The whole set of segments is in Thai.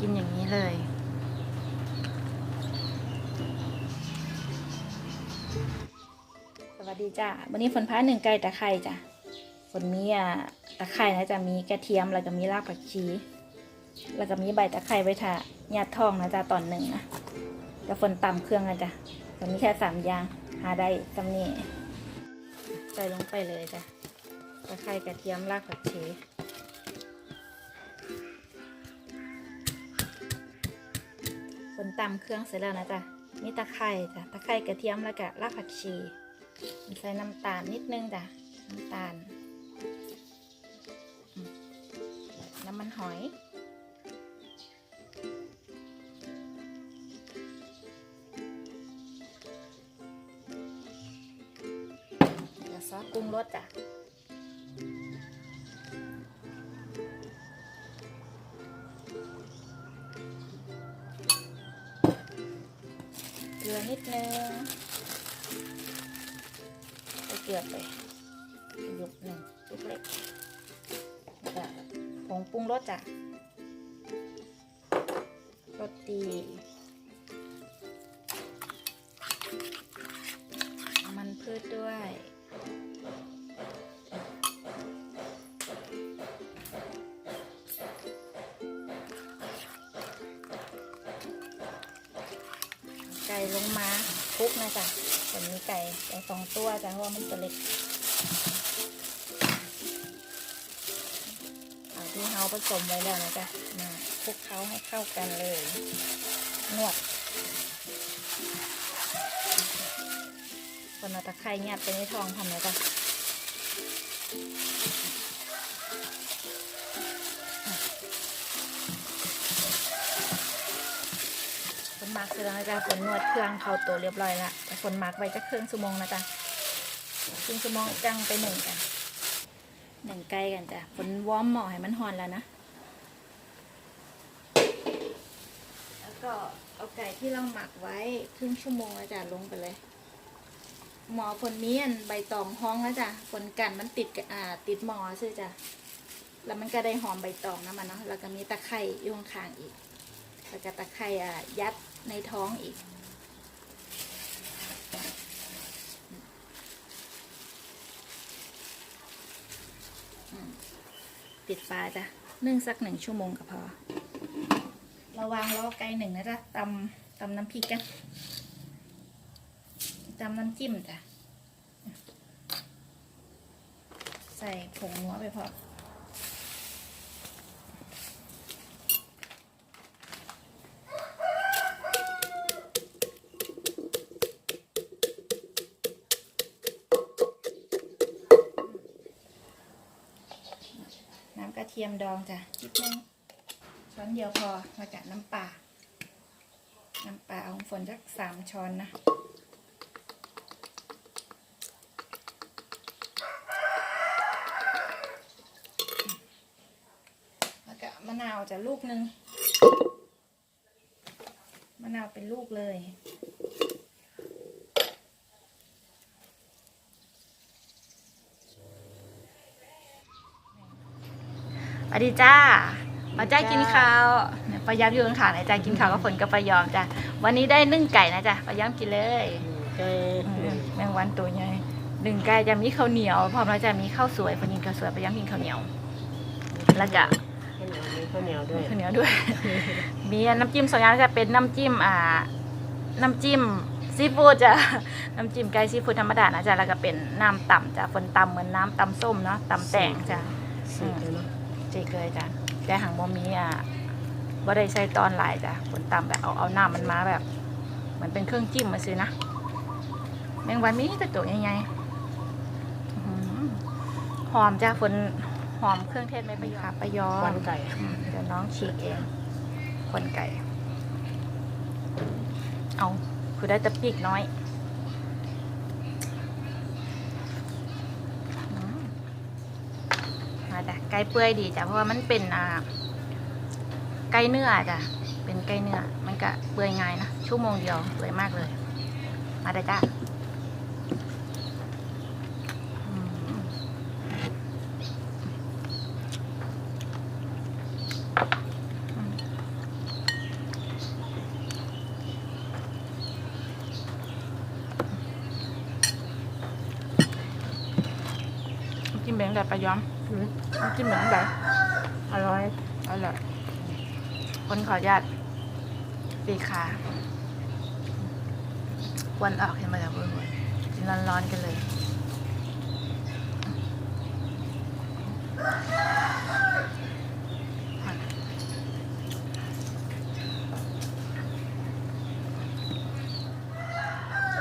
กินอย่างนี้เลย สวัสดีจ้าวันนี้ฝนพาหนึ่งไก่ตะไคร่จ้ะฝนมีอะตะไคร่นะจะมีกระเทียมแล้วก็มีรากผักชี แล้วก็มีใบตะไคร่ไว้ทาญาติทองนะจ๊ะตอนหนึ่งนะแล้วฝนตำเครื่องนะจ๊ะฝนมีแค่สามอย่างหาได้ตำนี้ใส่ลงไปเลยจ้ะตะไคร่กระเทียมรากผักชี ฝนตำเครื่องเสร็จแล้วนะจ๊ะมีตะไคร่จ้ะตะไคร่กระเทียมแล้วก็รากผักชีใส่น้ำตาลนิดนึงจ้ะน้ำตาลน้ำมันหอยแล้วซอสปรุงรสจ้ะ นิดนึงไปเกลือไปหยุบหนึ่งลูกเล็กแล้วก็ผงปรุงรสจ้ะรสดีมันพืชด้วย ก่ลงมาคลุกนะจ๊ะผมมีไก่ไก่สองตัวจ้ะเพราะว่ามันตัวเล็กเอาที่เฮาผสมไว้แล้วนะจ๊ะมาคลุกเคล้าให้เข้ากันเลย นวดคนเอาตะไคร้งัดไปในทองทำเลยจ้ะ มักเสร็จแล้วนะจ๊ะคนนวดเครื่องเข้าตัวเรียบร้อยละแต่คนมักไว้จะครึ่งชั่วโมงนะจ๊ะครึ่งชั่วโมงจังไปหนึ่งกันหนึ่งไก่กันจ้ะคนวอร์มหม้อให้มันหอนแล้วนะ แล้วก็เอาไก่ที่เราหมักไว้ครึ่งชั่วโมงแล้วจ้ะลงไปเลย หมอผลมีอันใบตองห้องแล้วจ้ะผลกันมันติดอ่าติดหมอซื่อจ้ะแล้วมันก็ได้หอมใบตองนะมันเนาะแล้วก็มีตะไคร่อยู่ข้างอีก แล้วก็ตะไคร่อะยัด ในท้องอีก ปิดฝาจ้ะนึ่งสักหนึ่งชั่วโมงก็พอ ระวังล้อไก่หนึ่งนะจ๊ะตำตำน้ำพริกกันตำน้ำจิ้มจ้ะ ใส่ผงนัวไปพอ น้ำกระเทียมดองจ้ะนิดนึงช้อนเดียวพอแล้วกับน้ำปลา น้ำปลาเอาฝนสักสามช้อนนะแล้วก็มะนาวจะลูกหนึ่งมะนาวเป็นลูกเลย วัสดีจ้ามาจ้ากินข้าวเนี่ยปลาย้ำอยู่ข้างๆไหนจ้ากินข้าวกับฝนกับปลายอมจ้าวันนี้ได้นึ่งไก่นะจ้าปลาย้ำกินเลยไก่อืมแมงวันตัวใหญ่หนึ่งไก่จะมีข้าวเหนียวพร้อมแล้วจะมีข้าวสวยฝนกินข้าวสวยปลาย้ำกินข้าวเหนียว แล้วก็ข้าวเหนียวมีข้าวเหนียวด้วยข้าวเหนียวด้วย มีน้ำจิ้มสองอย่างจะเป็นน้ำจิ้มอ่า น้ำจิ้มซีฟู้ดจ้ะน้ำจิ้มไก่ซีฟู้ดธรรมดานะจ้ะแล้วก็เป็นน้ำต่ำจ้ะฝนตำเหมือนน้ำตำส้มเนาะตำแตงจ้ะ สีเลยเนาะเจเคยจ้ะแต่หางบ่มีอะบ่ได้ใส่ตอนหลายจ้ะฝนตำแบบเอาเอาน้ำมันมาแบบเหมือนเป็นเครื่องจิ้มมาซื้อนะแมงวันมีแต่ตัวใหญ่ๆอื้อหือหอมจ้ะฝนหอมเครื่องเทศไม่ประยอค่ะประยอควันไก่อืมเดี๋ยวน้องฉีกเองคนไก่ เอาคือได้แตะปีกน้อย ไก่เปื่อยดีจ้ะเพราะว่ามันเป็นอ่าไก่เนื้อจ้ะเป็นไก่เนื้อมันก็เปื่อยง่ายนะชั่วโมงเดียวเปื่อยมากเลย มาเลยจ้ะกินแบบแบบปลาย้อม อืมน้ำจิ้มเหมือนแบบอร่อยอร่อยคนขออนุญาตปีขาควันออกเห็นมล่ะเพื่อนๆกินร้อนๆกันเลย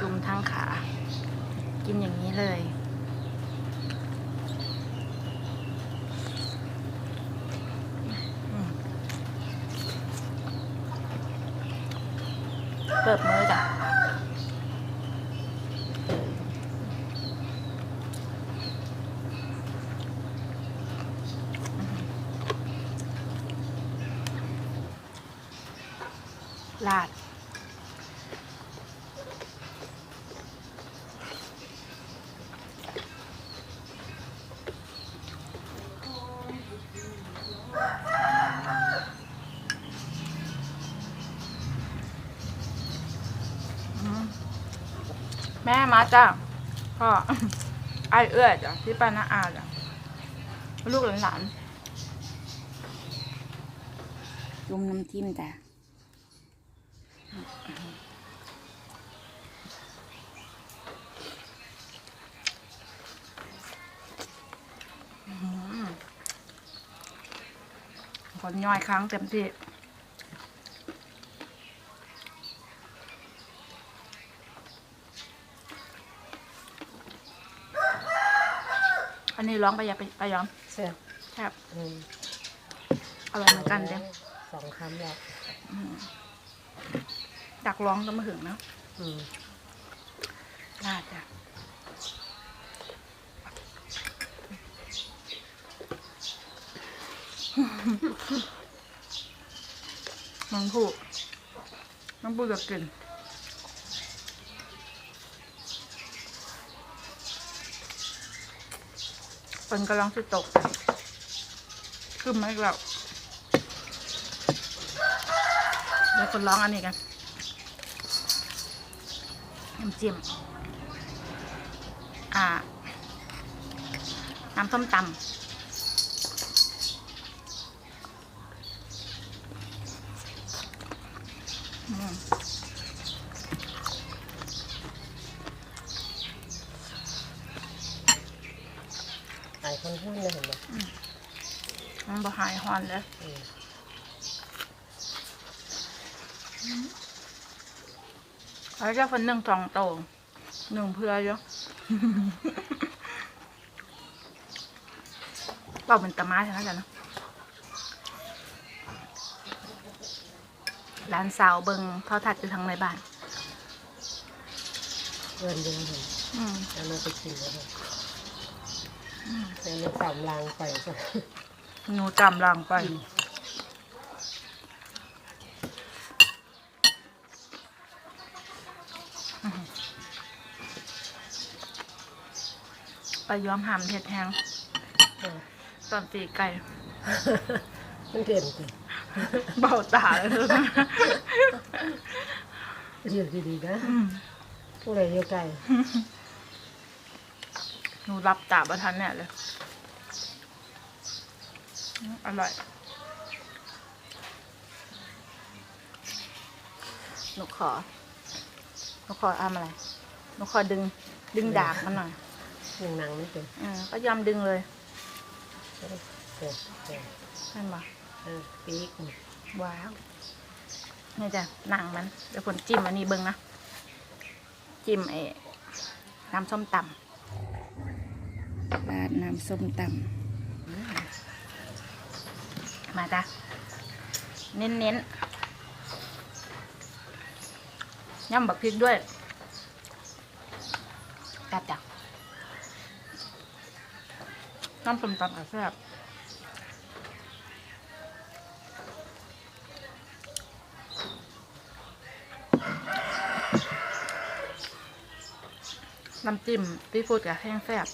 จุ่มทั้งขา กินอย่างนี้เลย อืมเปิดมือจ้ะ ลาดแม่มาจ้ะพ่อไอเอื้อจ้ะที่ป้านาอาจ้ะลูกหลานๆจุ่มน้ำจิ้มจ้ะ อื้อหือคนย่อยครั้งเต็มที่อันนี้ร้องไปยาไปไปยอมแซ่บครับอืมอร่อยเหมือนกันเด้สองคำแล้ว ดักร้องก็มาถึงนะอืมลาดจ้ะมังพูมังพูจะกินฝนกำลังจะตกขึ้นมาอีกแล้วเดี๋ยวคนร้องอันนี้กัน น้ำจิ้มอ่าน้ำส้มตำอืมหายคนหุ้นเลยเห็นไหมมันบะหายหอนเลย อืม เขาจะคนหนึ่งสองโตหนึ่งเพื่อเยอะเราเป็นตะมาใช่ไหมจ๊ะเนาะร้านสาวเบิงเท่าทัดอยู่ทางในบ้านเกินเยอะเลยอืมแล้วเราไปกินแล้วเลยแล้วเราตามลางไปซะหนูจำลางไป ไปย้อมหามเห็ดแห้งอ่าตอนตีไก่ มันเด่นสิเบาตาเลย เรียกดีๆนะอืมผู้ใดเยอะไกลหนูรับตาประทันเนี่ยเลยอืมอร่อย หนูขอ หนูขอทำอะไร หนูขอดึง ดึงดาบมันหน่อย ยังหนังไม่เป็นอ่าก็ยอมดึงเลยเออเออเออใช่ไหมเออปีกนี่ว้าวนี่จ้ะหนังมันเดี๋ยวผลจิ้มอันนี้เบิ้งนะจิ้มไอ้น้ำส้มตำราดน้ำส้มตำมาจ้ะเน้นเน้นๆย่ำบักพริกด้วยกัดจ้ะ น้ำส้มตำอะแซ่บน้ำจิ้มซีฟู้ดกับแห้งแซ่บ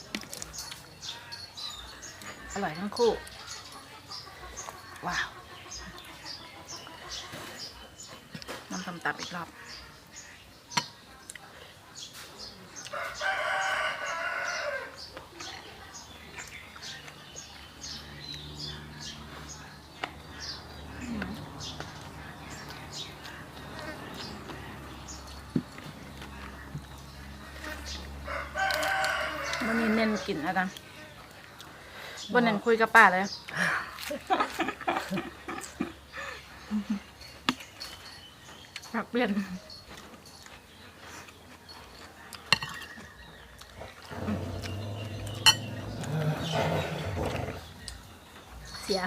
อร่อยทั้งคู่ ว้าว น้ำตำตับอีกรอบ กินอาจารย์บนนั้นคุยกับป้าเลย อยากเปลี่ยนเสีย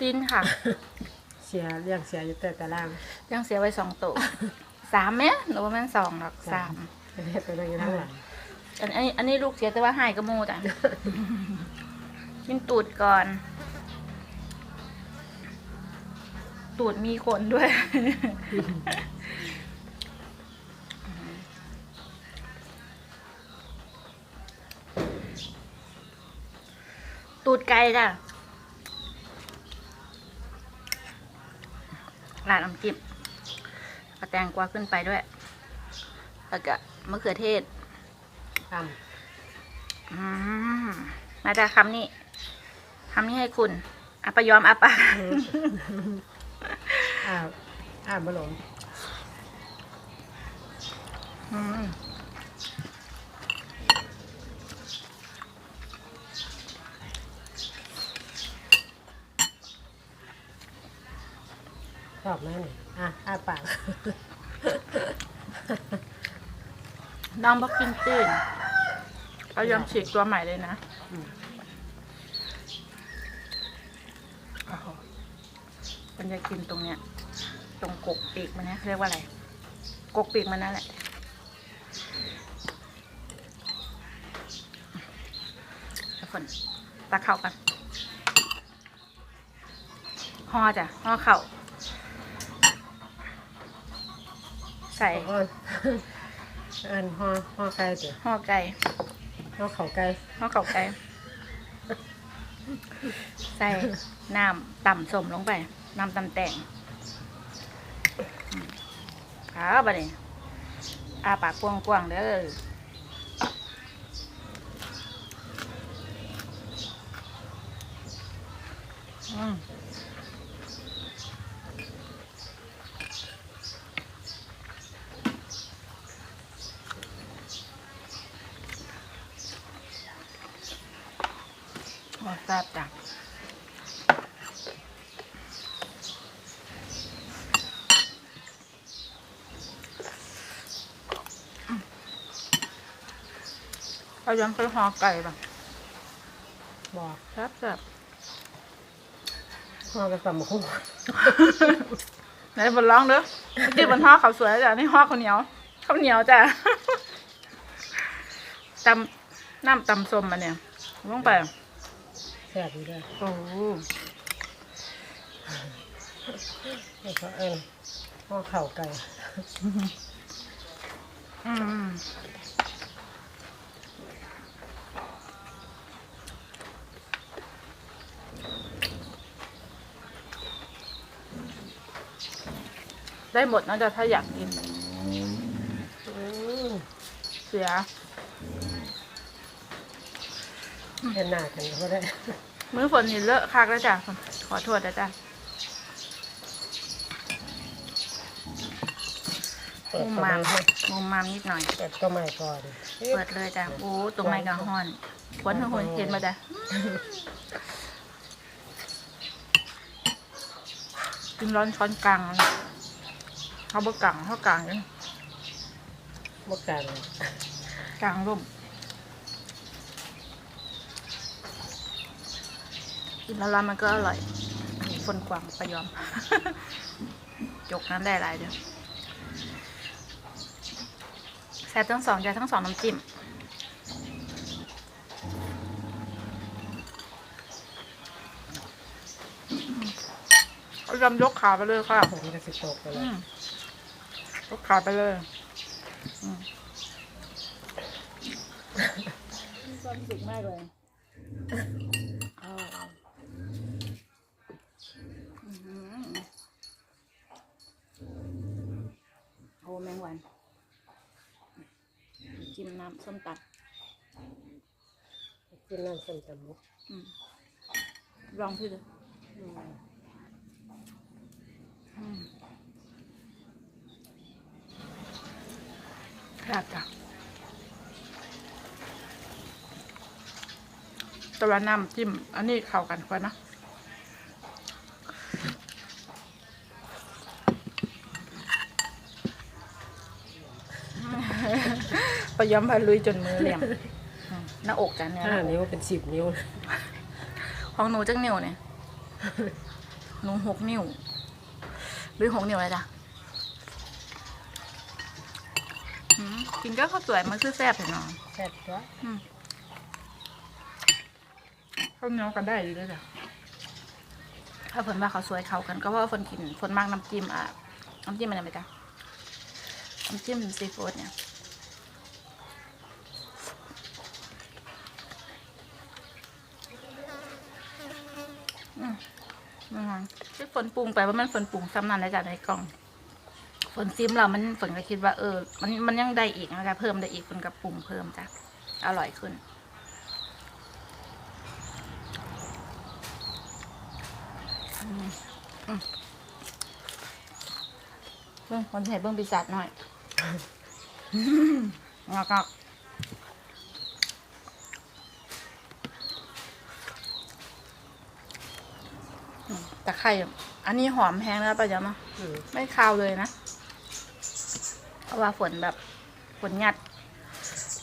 ตีนค่ะ เสียเรียกเสียอยู่แต่ตารางยังเสียไว้สองตัวสามไหมหรือว่ามันสองหรอกสามไปเฮ็ดไปได้ยังทั้งหลัง อันอันนี้อันนี้ลูกเสียแต่ว่าหายกระโมจ้ะกินตูดก่อน ตูดมีขนด้วย ตูดไก่จ้ะร้านน้ำจิ้มเอาแตงกวาขึ้นไปด้วย แล้วก็มะเขือเทศ ทอืมมาจากคำนี้คำนี้ให้คุณอัปยอมอัปปะำอ้าวอ้าวบหลงอืมชอบไหมนี่อะอ้าปาก น้องบอกกินตื่นเขายอมฉีกตัวใหม่เลยนะอืมโอ้โหมันจะกินตรงเนี้ย ตรงกกปีกมันนะเรียกว่าอะไร กกปีกมันนั่นแหละทุกคนตักเข่ากันห่อจ้ะห่อเข่าใส่เอินเอินห่อห่อไก่จ้ะห่อไก่ห่อเข่าไก่ห่อเข่าไก่ใส่น้ำต่ำสมลงไป น้ำตำแต่งครับบัดนี้อาปากกว้างๆเด้ออืม เอายำไปห่อไก่ป่ะบอกแซ่บแซ่บห่อกระตำคู่ไหนบนร้องเด้อเมื่อกี้บนห่อข้าวสวยจ้ะนี่ห่อข้าวเหนียวข้าวเหนียวจ้ะตำน้ำตำส้มมาเนี่ยลงไปแซ่บอยู่ด้วยโอ้โหแล้วก็เอินห่อเข่าไก่อืม ได้หมดนะจ๊ะถ้าอยากกินอืมเสียเห็นหน้ากันก็ได้ มื้อฝนนี่เลอะคักแล้วจ้ะขอโทษนะจ๊ะเปิดมุมตัวมามให้มุมมามนิดหน่อย เปิดตัวใหม่ก่อนเปิดเลยจ้ะโอ้ตรงไม้กระห้อนควนทั้งคนเห็นมาจ้ะกินร้อนช้อนกลางนะ เขาบกกลางเขากลางเลยเมื่อกันกลางร่มกินแล้วร้อนมันก็อร่อยฝนกวางประยอม จกน้ำได้หลายเดียวแซ่บทั้งสองจ้ะทั้งสองน้ำจิ้มเอายำยกขาไปเลยค่ะผมจะสิตกไปเลอืยมย กขาไปเลยอืมมีความสุขมากเลยอื้อหือโอ้แมงวัน จิ้มน้ำส้มตัดกินน้ำส้มตำมุกอืมลองพี่ดูอืม อืมครับจ้ะแต่ว่าน้ำจิ้ม อันนี้เข้ากันกว่านะปย้อมพาลุยจนมือเหลี่ยมอืมหน้าอกจ้ะเนี่ยหห้าน้าอกนิ้วเป็นสิบนิ้ว ของหนูจักนิ้วเนี่ย หนูหกนิ้ว หรือหกนิ้วอะไรจ้ะ อืมกินก็ข้าวสวยมันคือแซ่บเห็นเนาะแซ่บตัวข้าวเหนียวก็ได้ดีเลยจ้ะถ้าฝนว่าเขาวสวยเขากัน ก็เพราะว่าฝนกินฝนมากน้ำจิ้มอะน้ำจิ้มอะไรไหมจ๊ะน้ำจิ้มซีฟู้ดเนี่ยอืมนะคะที่ฝนปรุงไปว่ามันฝนปรุงซ้ำนั่นแล้วจ้ะในกล่อง ฝนซิมเรามันฝนก็คิดว่าเออ มันมันยังได้อีกนะคะเพิ่มได้อีกฝนกับปรุงเพิ่มจ้ะอร่อยขึ้นอืมอืมเบิ้งคนไทยเบิ้งปีศาจหน่อยแล้วก็อืมตะไคร่อันนี้หอมแพงแล้วป่ะจ๊ะเนาะอืมไม่คาวเลยนะเพ ราะว่าฝนแบบฝนหยัด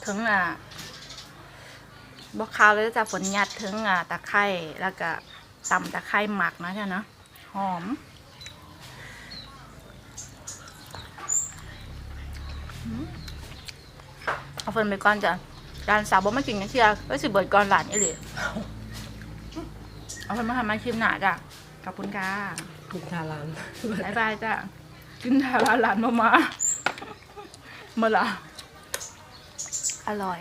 ถึงอะบอกคาวเลยจะฝนหยัดถึงอะตะไคร่แล้วก็ตำตะไคร่หมักนะจ๊ะเนาะหอมอืมเอาฝนไปก่อนจ้ะจานสาวบอกไม่กินกันเชียร์ก็สิเบิดก่อนหลานนี่เลยเอาฝนมาทำมาชิมหนาจ้ะขอบคุณค่ะกินทารานบายบายจ้ะกินทาราหลานมามาเมาละอร่อย